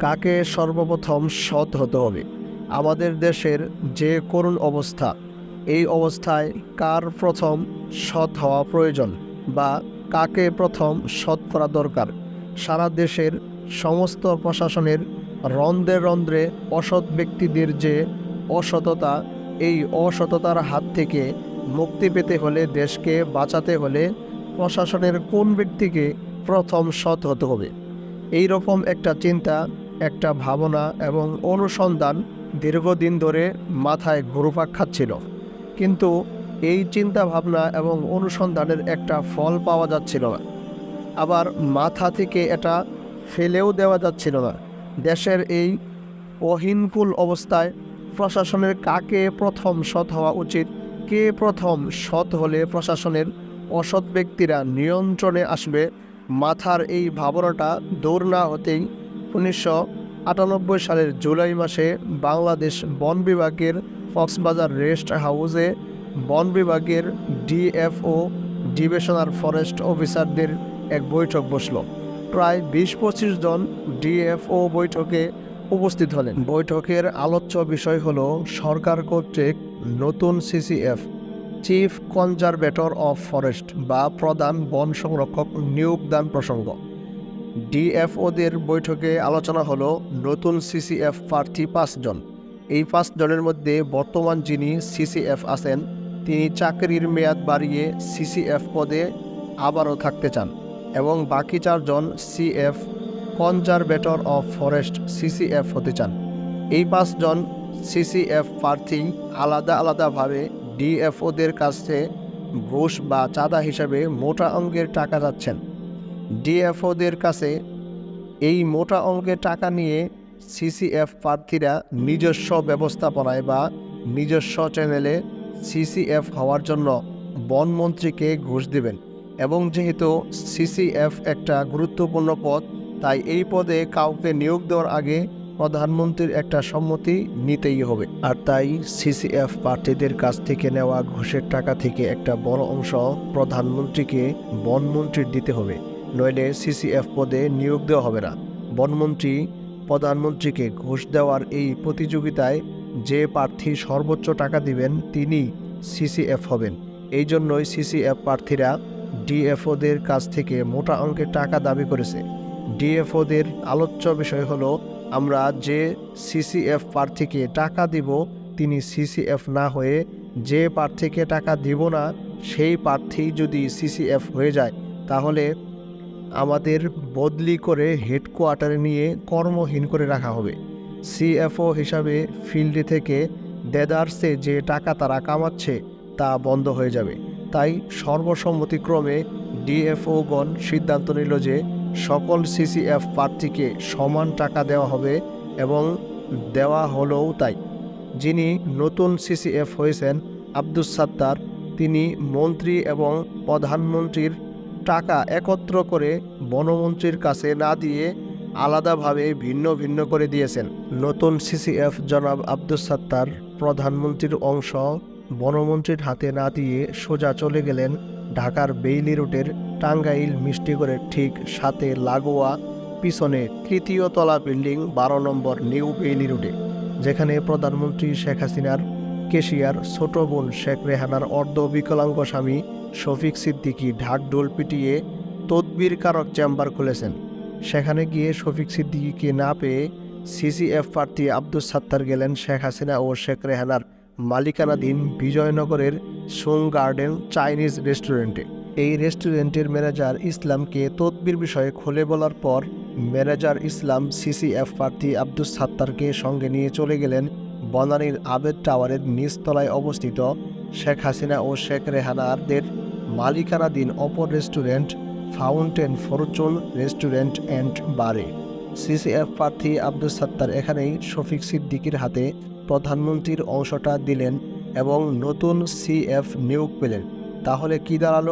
কাকে সর্বপ্রথম সৎ হতে হবে? আমাদের দেশের যে করুণ অবস্থা, এই অবস্থায় কার প্রথম সৎ হওয়া প্রয়োজন বা কাকে প্রথম সৎ করা দরকার? সারা দেশের সমস্ত প্রশাসনের রন্ধ্রে রন্ধ্রে অসৎ ব্যক্তিদের যে অসততা, এই অসততার হাত থেকে মুক্তি পেতে হলে, দেশকে বাঁচাতে হলে প্রশাসনের কোন ব্যক্তিকে প্রথম সৎ হতে হবে? এই রকম একটা চিন্তা একটা ভাবনা এবং অনুসন্ধান দীর্ঘদিন ধরে মাথায় ঘুরপাক খাচ্ছিল। কিন্তু এই চিন্তা ভাবনা এবং অনুসন্ধানের একটা ফল পাওয়া যাচ্ছিল না। আবার মাথা থেকে এটা ফেলেও দেওয়া যাচ্ছিল না। দেশের এই অহিনকুল অবস্থায় প্রশাসনের কাকে প্রথম সৎ হওয়া উচিত, কে প্রথম সৎ হলে প্রশাসনের অসৎ ব্যক্তিরা নিয়ন্ত্রণে আসবে, মাথার এই ভাবনাটা দৌড় না হতেই উনিশশো আটানব্বই সালের জুলাই মাসে বাংলাদেশ বন বিভাগের কক্সবাজার রেস্ট হাউসে বন বিভাগের ডিএফও, ডিভিশনাল ফরেস্ট অফিসারদের এক বৈঠক বসল। প্রায় বিশ পঁচিশ জন ডিএফও বৈঠকে উপস্থিত হলেন। বৈঠকের আলোচ্য বিষয় হল সরকার কর্তৃক নতুন CCF, chief conservator of forest বা প্রধান বন সংরক্ষক নিয়োগদান প্রসঙ্গ। ডিএফওদের বৈঠকে আলোচনা হলো নতুন সিসিএফ প্রার্থী পাঁচজন। এই পাঁচজনের মধ্যে বর্তমান যিনি সিসিএফ আছেন, তিনি চাকরির মেয়াদ বাড়িয়ে সিসিএফ পদে আবারও থাকতে চান এবং বাকি চারজন CF conservator of forest CCF হতে চান। এই পাঁচজন সিসিএফ প্রার্থী আলাদা আলাদাভাবে ডিএফওদের কাছে ঘুষ বা চাঁদা হিসাবে মোটা অঙ্কের টাকা যাচ্ছেন। ডিএফওদের কাছে এই মোটা অঙ্কের টাকা নিয়ে সিসিএফ প্রার্থীরা নিজস্ব ব্যবস্থাপনায় বা নিজস্ব চ্যানেলে সিসিএফ হওয়ার জন্য বনমন্ত্রীকে ঘুষ দেবেন। এবং যেহেতু সিসিএফ একটা গুরুত্বপূর্ণ পদ, তাই এই পদে কাউকে নিয়োগ দেওয়ার আগে প্রধানমন্ত্রীর একটা সম্মতি নিতেই হবে। আর তাই সিসিএফ প্রার্থীদের কাছ থেকে নেওয়া ঘুষের টাকা থেকে একটা বড় অংশ প্রধানমন্ত্রীকে বনমন্ত্রীর দিতে হবে। নইলে সিসিএফ পদে নিয়োগ দেওয়া হবে না। বনমন্ত্রী, প্রধানমন্ত্রীকে ঘুষ দেওয়ার এই প্রতিযোগিতায় যে প্রার্থী সর্বোচ্চ টাকা দিবেন তিনি সিসিএফ হবেন। এই জন্যই সিসিএফ প্রার্থীরা ডিএফওদের কাছ থেকে মোটা অঙ্কের টাকা দাবি করেছে। ডিএফওদের আলোচ্য বিষয় হলো, আমরা যে সিসিএফ প্রার্থীকে টাকা দিব, তিনি সিসিএফ না হয়ে যে প্রার্থীকে টাকা দিব না, সেই প্রার্থী যদি সিসিএফ হয়ে যায়, তাহলে আমাদের বদলি করে হেডকোয়ার্টারে নিয়ে কর্মহীন করে রাখা হবে। সিএফও হিসাবে ফিল্ডে থেকে দেদার্সে যে টাকা তারা কামাচ্ছে, তা বন্ধ হয়ে যাবে। তাই সর্বসম্মতিক্রমে ডিএফওগণ সিদ্ধান্ত নিল যে সকল সিসিএফ প্রার্থীকে সমান টাকা দেওয়া হবে এবং দেওয়া হলেও তাই। যিনি নতুন সিসিএফ হয়েছেন আব্দুস সাত্তার, তিনি মন্ত্রী এবং প্রধানমন্ত্রীর টাকা একত্র করে বনমন্ত্রীর কাছে না দিয়ে আলাদাভাবে ভিন্ন ভিন্ন করে দিয়েছেন। নতুন সিসিএফ জনাব আব্দুস সাত্তার প্রধানমন্ত্রীর অংশ বনমন্ত্রীর হাতে না দিয়ে সোজা চলে গেলেন ঢাকার বেইলি রুটের টাঙ্গাইল মিষ্টিগড়ের ঠিক সাথে লাগোয়া পিছনে তৃতীয় তলা বিল্ডিং বারো নম্বর নিউ বেইলি রুটে যেখানে প্রধানমন্ত্রী শেখ হাসিনার কেশিয়ার ছোট বোন শেখ রেহানার অর্ধ বিকলাঙ্গ স্বামী শফিক সিদ্দিকী ঢাকঢোল পিটিয়ে তদবির কারক চেম্বার খুলেছেন। সেখানে গিয়ে শফিক সিদ্দিকীকে না পেয়ে সিসিএফ প্রার্থী আব্দুস সাত্তার গেলেন শেখ হাসিনা ও শেখ রেহানার মালিকানাধীন বিজয়নগরের সুং গার্ডেন চাইনিজ রেস্টুরেন্টে। এই রেস্টুরেন্টের ম্যানেজার ইসলামকে তদবির বিষয়ে খুলে বলার পর ম্যানেজার ইসলাম সিসিএফ প্রার্থী আব্দুস সাত্তারকে সঙ্গে নিয়ে চলে গেলেন বনানীর আবেদ টাওয়ারের নিচতলায় অবস্থিত শেখ হাসিনা ও শেখ রেহানারদের মালিকানাধীন অপর restaurant fountain fortune restaurant and বারে। সিসিএফ প্রার্থী আব্দুল সাত্তার এখানেই শফিক সিদ্দিকির হাতে প্রধানমন্ত্রীর অংশটা দিলেন এবং নতুন সিএফ নিয়োগ পেলেন। তাহলে কি দাঁড়াল?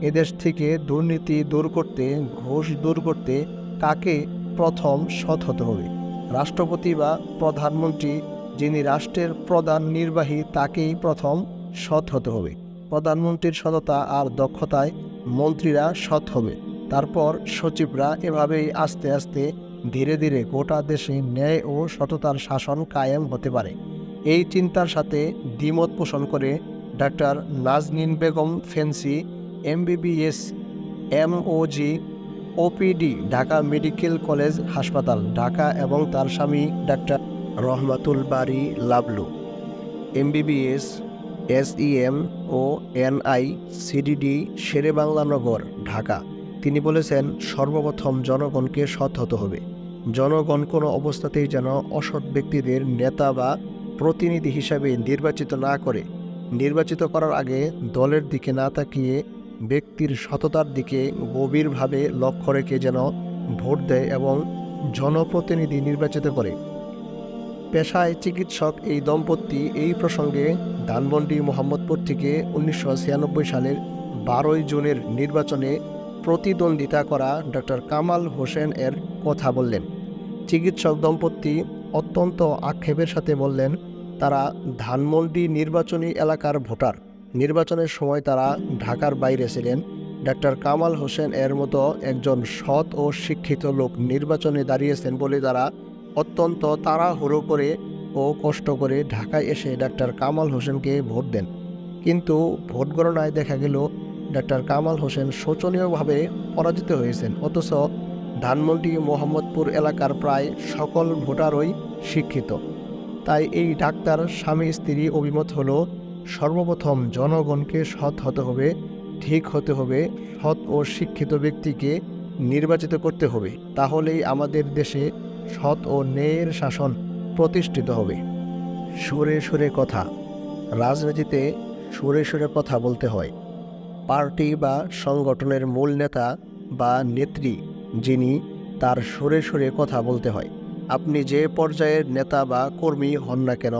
এদেশ থেকে দুর্নীতি দূর করতে, ঘোষ দূর করতে কাকে প্রথম সৎ হতে হবে? রাষ্ট্রপতি বা প্রধানমন্ত্রী যিনি রাষ্ট্রের প্রধান নির্বাহী, তাকেই প্রথম সৎ হতে হবে। প্রধানমন্ত্রীর সততা আর দক্ষতায় মন্ত্রীরা সৎ হবে। তারপর সচিবরা এভাবেই আস্তে আস্তে ধীরে ধীরে গোটা দেশে ন্যায় ও সততার শাসন কায়েম হতে পারে। এই চিন্তার সাথে দ্বিমত পোষণ করে doctor Nazneen Begum Fancy, MBBS, MOG, OPD, Dhaka medical college হাসপাতাল, ঢাকা এবং তার স্বামী doctor Rahmatul Bari Lablu, MBBS, SEM ও এনআই সিডিডি শেরে বাংলা নগর, ঢাকা। তিনি বলেছেন, সর্বপ্রথম জনগণকে সৎ হতে হবে। জনগণ কোনো অবস্থাতেই যেন অসৎ ব্যক্তিদের নেতা বা প্রতিনিধি হিসাবে নির্বাচিত না করে। নির্বাচিত করার আগে দলের দিকে না তাকিয়ে, ব্যক্তির সততার দিকে গভীরভাবে লক্ষ্য রেখে যেন ভোট দেয় এবং জনপ্রতিনিধি নির্বাচিত করে। পেশায় চিকিৎসক এই দম্পতি এই প্রসঙ্গে ধানমন্ডি মোহাম্মদপুর থেকে উনিশশো ছিয়ানব্বই সালের বারোই জুনের নির্বাচনে প্রতিদ্বন্দ্বিতা করা ডক্টর কামাল হোসেন এর কথা বললেন। চিকিৎসক দম্পতি অত্যন্ত আক্ষেপের সাথে বললেন, তারা ধানমন্ডি নির্বাচনী এলাকার ভোটার। নির্বাচনের সময় তারা ঢাকার বাইরে ছিলেন। ডক্টর কামাল হোসেন এর মতো একজন সৎ ও শিক্ষিত লোক নির্বাচনে দাঁড়িয়েছেন বলে তারা অত্যন্ত তাড়াহুড়ো করে ও কষ্ট করে ঢাকায় এসে ডাক্তার কামাল হোসেনকে ভোট দেন। কিন্তু ভোট গণনায় দেখা গেল, ডাক্তার কামাল হোসেন শোচনীয়ভাবে পরাজিত হয়েছেন। অথচ ধানমন্ডি মোহাম্মদপুর এলাকার প্রায় সকল ভোটারই শিক্ষিত। তাই এই ডাক্তার স্বামী স্ত্রী অভিমত হল, সর্বপ্রথম জনগণকে সৎ হতে হবে, ঠিক হতে হবে, সৎ ও শিক্ষিত ব্যক্তিকে নির্বাচিত করতে হবে। তাহলেই আমাদের দেশে সৎ ও ন্যায়ের শাসন প্রতিষ্ঠিত হবে। সুরে সুরে কথা, রাজনীতিতে সুরে সুরে কথা বলতে হয়। পার্টি বা সংগঠনের মূল নেতা বা নেত্রী যিনি তার সুরে সুরে কথা বলতে হয়। আপনি যে পর্যায়ের নেতা বা কর্মী হন না কেন,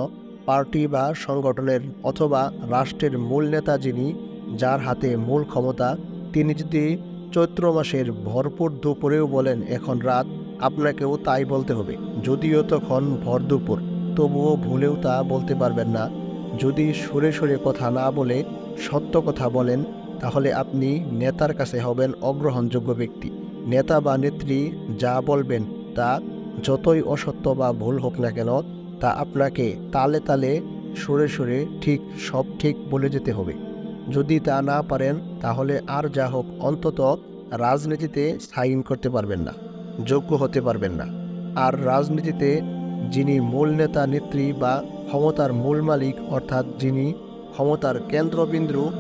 পার্টি বা সংগঠনের অথবা রাষ্ট্রের মূল নেতা যিনি, যার হাতে মূল ক্ষমতা, তিনি যদি চৈত্র মাসের ভরপুর দুপুরেও বলেন, এখন রাত আপনাকেও তাই বলতে হবে। যদিও তখন ভর দুপুর, তবুও ভুলেও তা বলতে পারবেন না। যদি সুরে সুরে কথা না বলে সত্য কথা বলেন, তাহলে আপনি নেতার কাছে হবেন অগ্রহণযোগ্য ব্যক্তি। নেতা বা নেত্রী যা বলবেন তা যতই অসত্য বা ভুল হোক না কেন, তা আপনাকে তালে তালে, সুরে সুরে ঠিক, সব ঠিক বলে যেতে হবে। যদি তা না পারেন, তাহলে আর যা হোক, অন্তত রাজনীতিতে সাইন করতে পারবেন না। যোগ্য হতে পারবেন না। আর রাজনীতিতে যিনি মূল নেতা, নেত্রী বা ক্ষমতার মূল মালিক, অর্থাৎ যিনি ক্ষমতার কেন্দ্রবিন্দু,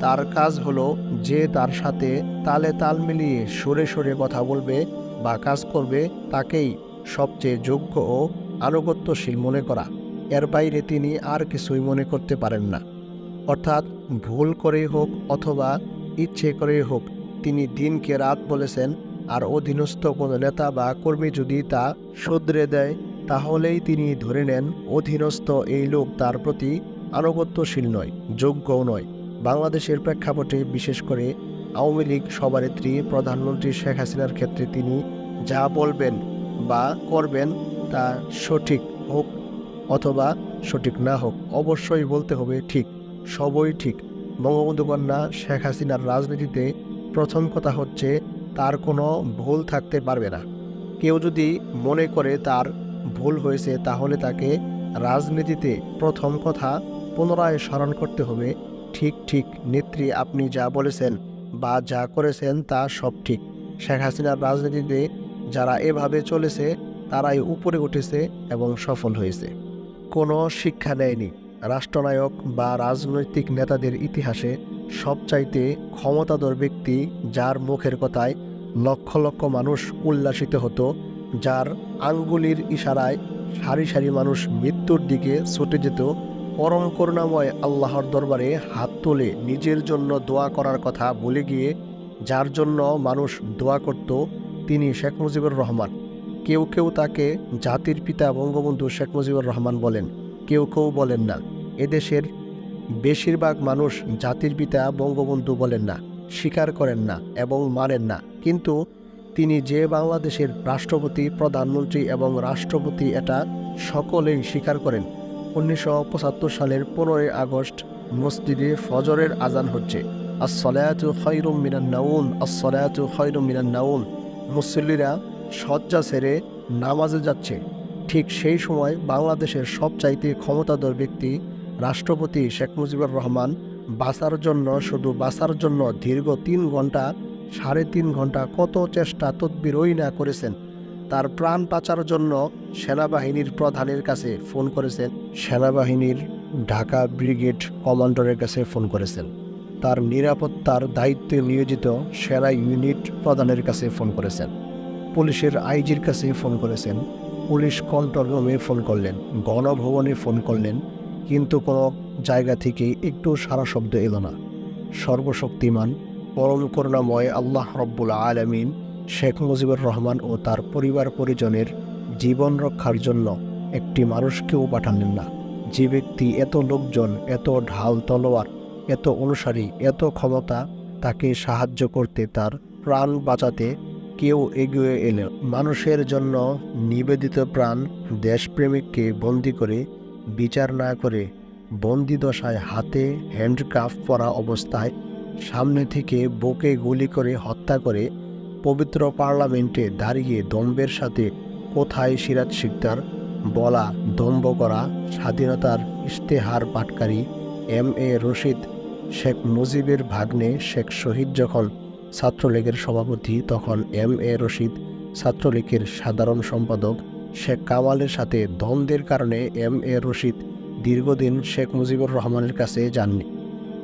তার কাজ হলো যে তার সাথে তালে তাল মিলিয়ে সরে সরে কথা বলবে বা কাজ করবে, তাকেই সবচেয়ে যোগ্য ও আনুগত্যশীল মনে করা। এর বাইরে তিনি আর কিছুই মনে করতে পারেন না। অর্থাৎ ভুল করেই হোক অথবা ইচ্ছে করেই হোক, তিনি দিনকে রাত বলেছেন আর অধীনস্থ কোনো নেতা বা কর্মী যদি তা শুধরে দেয়, তাহলেই তিনি ধরে নেন অধীনস্থ এই লোক তার প্রতি আনুগত্যশীল নয়, যোগ্যও নয়। বাংলাদেশের প্রেক্ষাপটে বিশেষ করে আওয়ামী লীগ সভানেত্রী, প্রধানমন্ত্রী শেখ হাসিনার ক্ষেত্রে তিনি যা বলবেন বা করবেন তা সঠিক হোক অথবা সঠিক না হোক, অবশ্যই বলতে হবে ঠিক, সবই ঠিক। বঙ্গবন্ধু কন্যা শেখ হাসিনার রাজনীতিতে প্রথম কথা হচ্ছে তার কোনো ভুল থাকতে পারবে না। কেউ যদি মনে করে তার ভুল হয়েছে, তাহলে তাকে রাজনীতিতে প্রথম কথা পুনরায় স্মরণ করতে হবে। ঠিক ঠিক, নেত্রী, আপনি যা বলেছেন বা যা করেছেন তা সব ঠিক। শেখ হাসিনার রাজনীতিতে যারা এভাবে চলেছে, তারাই উপরে উঠেছে এবং সফল হয়েছে। কোনো শিক্ষা নেয়নি রাষ্ট্রনায়ক বা রাজনৈতিক নেতাদের ইতিহাসে সবচাইতে ক্ষমতাধর ব্যক্তি যার মুখের কথায় লক্ষ লক্ষ মানুষ উল্লাসিত হতো, যার আঙ্গুলির ইশারায় সারি সারি মানুষ মৃত্যুর দিকে ছুটে যেত, পরম করুণাময় আল্লাহর দরবারে হাত তুলে নিজের জন্য দোয়া করার কথা বলে গিয়ে যার জন্য মানুষ দোয়া করত, তিনি শেখ মুজিবুর রহমান। কেউ কেউ তাকে জাতির পিতা বঙ্গবন্ধু শেখ মুজিবুর রহমান বলেন, কেউ কেউ বলেন না। এদেশের বেশিরভাগ মানুষ জাতির পিতা বঙ্গবন্ধু বলেন না, স্বীকার করেন না এবং মানেন না। কিন্তু তিনি যে বাংলাদেশের রাষ্ট্রপতি, প্রধানমন্ত্রী এবং রাষ্ট্রপতি এটা সকলেই স্বীকার করেন। উনিশশো পঁচাত্তর সালের পনেরোই আগস্ট মসজিদে ফজরের আজান হচ্ছে। আসলায়াতু খৈরুম মিনান নাউন আসলায়াতু খৈরুম মিনান নাউন মুসল্লিরা শয্যা ছেড়ে নামাজে যাচ্ছে। ঠিক সেই সময় বাংলাদেশের সবচাইতে ক্ষমতাধর ব্যক্তি রাষ্ট্রপতি শেখ মুজিবুর রহমান, বাঁচার জন্য শুধু বাঁচার জন্য দীর্ঘ তিন ঘণ্টা সাড়ে তিন ঘণ্টা কত চেষ্টা তদবিরই না করেছেন। তার প্রাণ বাঁচার জন্য সেনাবাহিনীর প্রধানের কাছে ফোন করেছেন। সেনাবাহিনীর ঢাকা ব্রিগেড কমান্ডারের কাছে ফোন করেছেন। তার নিরাপত্তার দায়িত্বে নিয়োজিত সেনা ইউনিট প্রধানের কাছে ফোন করেছেন। পুলিশের আইজির কাছে ফোন করেছেন। পুলিশ কন্ট্রোল রুমে ফোন করলেন। গণভবনে ফোন করলেন। কিন্তু কোনো জায়গা থেকে একটু সারা শব্দ এলো না। সর্বশক্তিমান পরম করুণাময় আল্লাহ রব্বুল আলমিন শেখ মুজিবুর রহমান ও তার পরিবার পরিজনের জীবন রক্ষার জন্য একটি মানুষকেও পাঠালেন না। যে ব্যক্তি এত লোকজন, এত ঢাল তলোয়ার, এত অনুসারী, এত ক্ষমতা, তাকে সাহায্য করতে তার প্রাণ বাঁচাতে কেউ এগিয়ে এলেন মানুষের জন্য নিবেদিত প্রাণ দেশপ্রেমিককে বন্দি করে বিচার না করে বন্দি দশায় হাতে হ্যান্ডকাফ পরা অবস্থায় সামনে থেকে বুকে গুলি করে হত্যা করে পবিত্র পার্লামেন্টে দাঁড়িয়ে দম্বের সাথে কোথায় সিরাজ শিকদার বলা দম্ব করা স্বাধীনতার ইশতেহার পাটকারী এম এ রশিদ, শেখ মুজিবের ভাগ্নে শেখ শহীদ যখন ছাত্রলীগের সভাপতি, তখন এম এ রশিদ, ছাত্রলীগের সাধারণ সম্পাদক শেখ কামালের সাথে দ্বন্দ্বের কারণে এম এ রশিদ দীর্ঘদিন শেখ মুজিবুর রহমানের কাছে যাননি।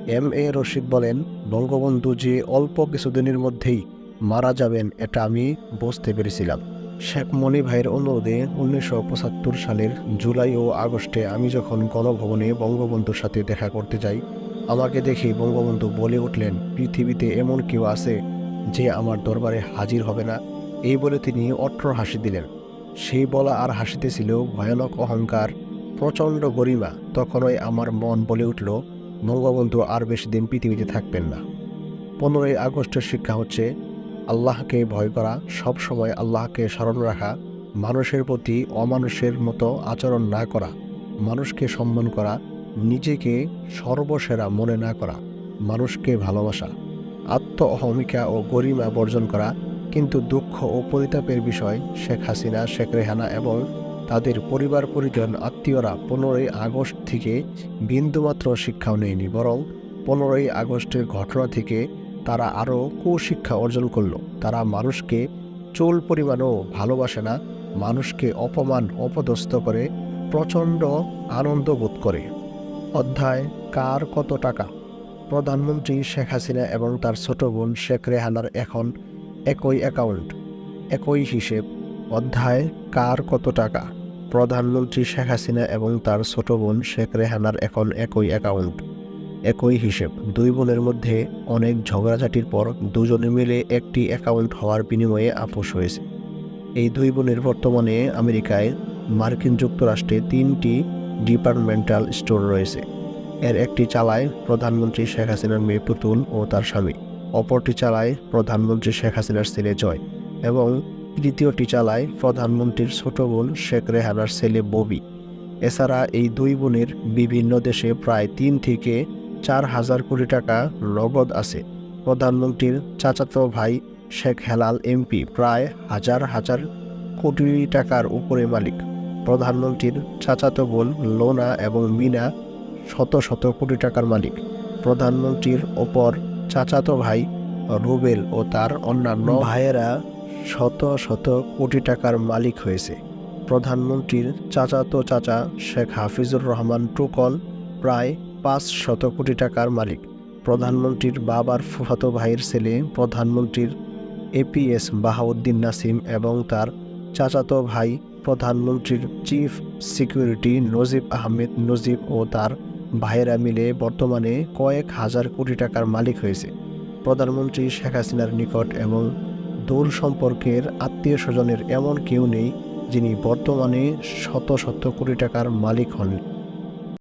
এম এ রশিদ বলেন, বঙ্গবন্ধু যে অল্প কিছুদিনের মধ্যেই মারা যাবেন, এটা আমি বুঝতে পেরেছিলাম। শেখ মনি ভাইয়ের অনুরোধে উনিশশো পঁচাত্তর সালের জুলাই ও আগস্টে আমি যখন গণভবনে বঙ্গবন্ধুর সাথে দেখা করতে যাই, আমাকে দেখে বঙ্গবন্ধু বলে উঠলেন, পৃথিবীতে এমন কেউ আছে যে আমার দরবারে হাজির হবে না। এই বলে তিনি অট্র হাসি দিলেন। সেই বলা আর হাসিতে ছিল ভয়ানক অহংকার, প্রচণ্ড গরিমা। তখনই আমার মন বলে উঠল, বঙ্গবন্ধু আর বেশি দিন পৃথিবীতে থাকবেন না। পনেরোই আগস্টের শিক্ষা হচ্ছে, আল্লাহকে ভয় করা, সব সময় আল্লাহকে স্মরণ রাখা, মানুষের প্রতি অমানুষের মতো আচরণ না করা, মানুষকে সম্মান করা, নিজেকে সর্বসেরা মনে না করা, মানুষকে ভালোবাসা আত্ম অহমিকা ও গরিমা বর্জন করা কিন্তু দুঃখ ও পরিতাপের বিষয় শেখ হাসিনা, শেখ রেহানা এবং তাদের পরিবার পরিজন আত্মীয়রা পনেরোই আগস্ট থেকে বিন্দুমাত্র শিক্ষাও নেয়নি। বরং পনেরোই আগস্টের ঘটনা থেকে তারা আরও কুশিক্ষা অর্জন করল। তারা মানুষকে চুল পরিমাণও ভালোবাসে না, মানুষকে অপমান, অপদস্থ করে, প্রচণ্ড আনন্দ বোধ করে। অধ্যায়, কার কত টাকা? প্রধানমন্ত্রী শেখ হাসিনা এবং তার ছোট বোন শেখ রেহানার এখন একই অ্যাকাউন্ট একই হিসেব। অধ্যায়, কার কত টাকা? প্রধানমন্ত্রী শেখ হাসিনা এবং তার ছোট বোন শেখ রেহানার এখন একই অ্যাকাউন্ট একই হিসেব। দুই বোনের মধ্যে অনেক ঝগড়াঝাটির পর দুজনে মিলে একটি অ্যাকাউন্ট হওয়ার বিনিময়ে আপোষ হয়েছে। এই দুই বোনের বর্তমানে আমেরিকায় মার্কিন যুক্তরাষ্ট্রে তিনটি ডিপার্টমেন্টাল স্টোর রয়েছে। এর একটি চালায় প্রধানমন্ত্রী শেখ হাসিনার মেয়ে পুতুল ও তার স্বামী। অপরটি চালায় প্রধানমন্ত্রী শেখ হাসিনার ছেলে জয় এবং তৃতীয়টি চালায় প্রধানমন্ত্রীর ছোট বোন শেখ রেহানার ছেলে ববি। এছাড়া এই দুই বোনের বিভিন্ন দেশে প্রায় তিন থেকে চার হাজার কোটি টাকা নগদ আছে। প্রধানমন্ত্রীর চাচাতো ভাই শেখ হেলাল এমপি প্রায় হাজার হাজার কোটি টাকার উপরে মালিক। প্রধানমন্ত্রীর চাচাতো বোন লোনা এবং মিনা শত শত কোটি টাকার মালিক। প্রধানমন্ত্রীর ওপর চাচাতো ভাই রুবেল ও তার অন্যান্য ভাইয়েরা শত শত কোটি টাকার মালিক হয়েছে। প্রধানমন্ত্রীর চাচাতো চাচা শেখ হাফিজুর রহমান টুকন প্রায় পাঁচ শত কোটি টাকার মালিক। প্রধানমন্ত্রীর বাবার ফুফাতো ভাইয়ের ছেলে প্রধানমন্ত্রীর এপিএস বাহাউদ্দিন নাসিম এবং তার চাচাতো ভাই প্রধানমন্ত্রীর চিফ সিকিউরিটি নজিব আহমেদ নজিব ও তার ভাইয়েরা মিলে বর্তমানে কয়েক হাজার কোটি টাকার মালিক হয়েছে। প্রধানমন্ত্রী শেখ হাসিনার নিকট এবং দূর সম্পর্কের আত্মীয় স্বজনের এমন কেউ নেই যিনি বর্তমানে শত শত কোটি টাকার মালিক হন।